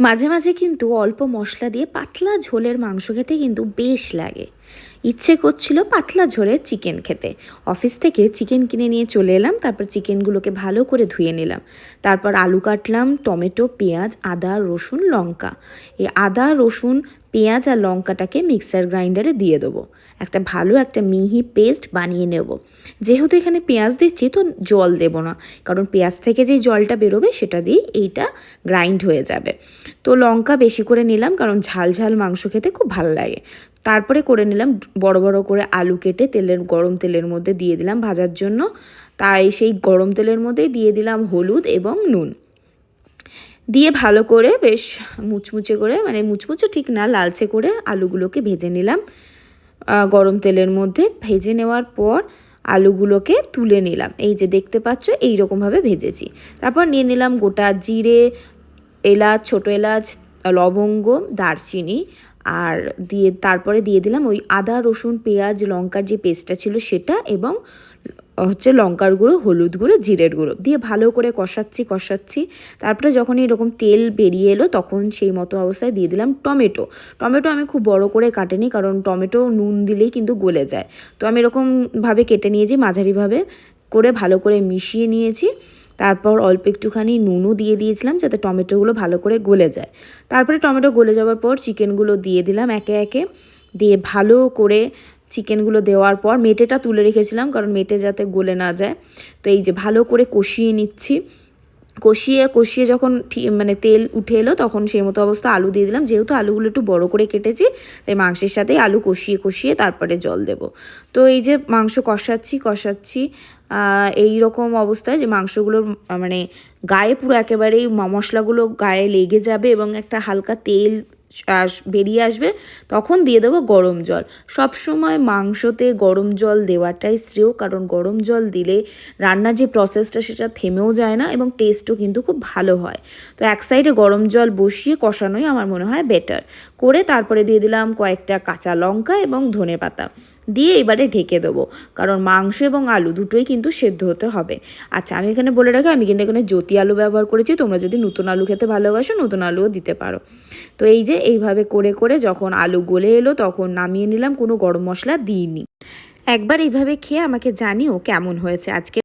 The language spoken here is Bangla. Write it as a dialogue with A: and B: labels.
A: মাঝে মাঝে কিন্তু অল্প মশলা দিয়ে পাতলা ঝোলের মাংস খেতে কিন্তু বেশ লাগে। ইচ্ছে করছিল পাতলা ঝোলের চিকেন খেতে। অফিস থেকে চিকেন কিনে নিয়ে চলে এলাম, তারপর চিকেনগুলোকে ভালো করে ধুয়ে নিলাম। তারপর আলু কাটলাম, টমেটো, পেঁয়াজ, আদা, রসুন, লঙ্কা। এই আদা, রসুন, পেঁয়াজ আর লঙ্কাটাকে মিক্সার গ্রাইন্ডারে দিয়ে দেবো। একটা ভালো একটা মিহি পেস্ট বানিয়ে নেব। যেহেতু এখানে পেঁয়াজ দিচ্ছি, তো জল দেব না। কারণ পেঁয়াজ থেকে যে জলটা বেরোবে, সেটা দিয়েই এইটা গ্রাইন্ড হয়ে যাবে। তো লঙ্কা বেশি করে নিলাম, কারণ ঝাল ঝাল মাংস খেতে খুব ভালো লাগে। তারপরে করে নিলাম বড় বড় করে আলু কেটে তেলের, গরম তেলের মধ্যে দিয়ে দিলাম ভাজার জন্য। তাই সেই গরম তেলের মধ্যেই দিয়ে দিলাম হলুদ এবং নুন। দিয়ে ভালো করে বেশ মুচমুচে করে মানে মুচমুচে ঠিক না, লালচে করে আলুগুলোকে ভেজে নিলাম। গরম তেলের মধ্যে ভেজে নেওয়ার পর আলুগুলোকে তুলে নিলাম। এই যে দেখতে পাচ্ছ এই রকমভাবে ভেজেছি। তারপর নিয়ে নিলাম গোটা জিরে, এলাচ, ছোটো এলাচ, লবঙ্গ, দারচিনি আর দিয়ে, তারপরে দিয়ে দিলাম ওই আদা, রসুন, পেঁয়াজ, লঙ্কার যে পেস্টটা ছিল সেটা এবং হচ্ছে লঙ্কার গুঁড়ো, হলুদ গুঁড়ো, জিরের গুঁড়ো দিয়ে ভালো করে কষাচ্ছি কষাচ্ছি। তারপরে যখন এরকম তেল বেরিয়ে এলো তখন সেই মতো অবস্থায় দিয়ে দিলাম টমেটো। টমেটো আমি খুব বড় করে কাটেনি কারণ টমেটো নুন দিলেই কিন্তু গলে যায়। তো আমি এরকমভাবে কেটে নিয়েছি, মাঝারিভাবে করে ভালো করে মিশিয়ে নিয়েছি। তারপর অল্প একটুখানি নুনও দিয়ে দিয়েছিলাম যাতে টমেটোগুলো ভালো করে গলে যায়। তারপরে টমেটো গলে যাওয়ার পর চিকেনগুলো দিয়ে দিলাম একে একে। দিয়ে ভালো করে চিকেনগুলো দেওয়ার পর মেটেটা তুলে রেখেছিলাম, কারণ মেটে যাতে গলে না যায়। তো এই যে ভালো করে কষিয়ে নিচ্ছি। কষিয়ে কষিয়ে যখন মানে তেল উঠে এলো তখন সেই মতো অবস্থা আলু দিয়ে দিলাম। যেহেতু আলুগুলো একটু বড় করে কেটেছি, তাই মাংসের সাথেই আলু কষিয়ে কষিয়ে তারপরে জল দেব। তো এই যে মাংস কষাচ্ছি কষাচ্ছি এই রকম অবস্থায় যে মাংসগুলোর মানে গায়ে পুরো একেবারেই মশলাগুলো গায়ে লেগে যাবে এবং একটা হালকা তেল বেরিয়ে আসবে, তখন দিয়ে দেবো গরম জল। সব সময় মাংসতে গরম জল দেওয়াটাই শ্রেয়, কারণ গরম জল দিলে রান্নার যে প্রসেসটা সেটা থেমেও যায় না এবং টেস্টও কিন্তু খুব ভালো হয়। তো এক সাইডে গরম জল বসিয়ে কষানোই আমার মনে হয় বেটার করে তারপরে দিয়ে দিলাম কয়েকটা কাঁচা লঙ্কা এবং ধনে পাতা দিয়ে এবারে ঢেকে দেবো। কারণ মাংস এবং আলু দুটোই কিন্তু সেদ্ধ হতে হবে। আচ্ছা আমি এখানে বলে রাখি, আমি কিন্তু এখানে জ্যোতি আলু ব্যবহার করেছি। তোমরা যদি নতুন আলু খেতে ভালোবাসো, নতুন আলুও দিতে পারো। তো এই যে এইভাবে করে করে যখন আলু গলে এলো, তখন নামিয়ে নিলাম, কোনো গরম মশলা দিইনি। একবার এইভাবে খেয়ে আমাকে জানিও কেমন হয়েছে আজকে।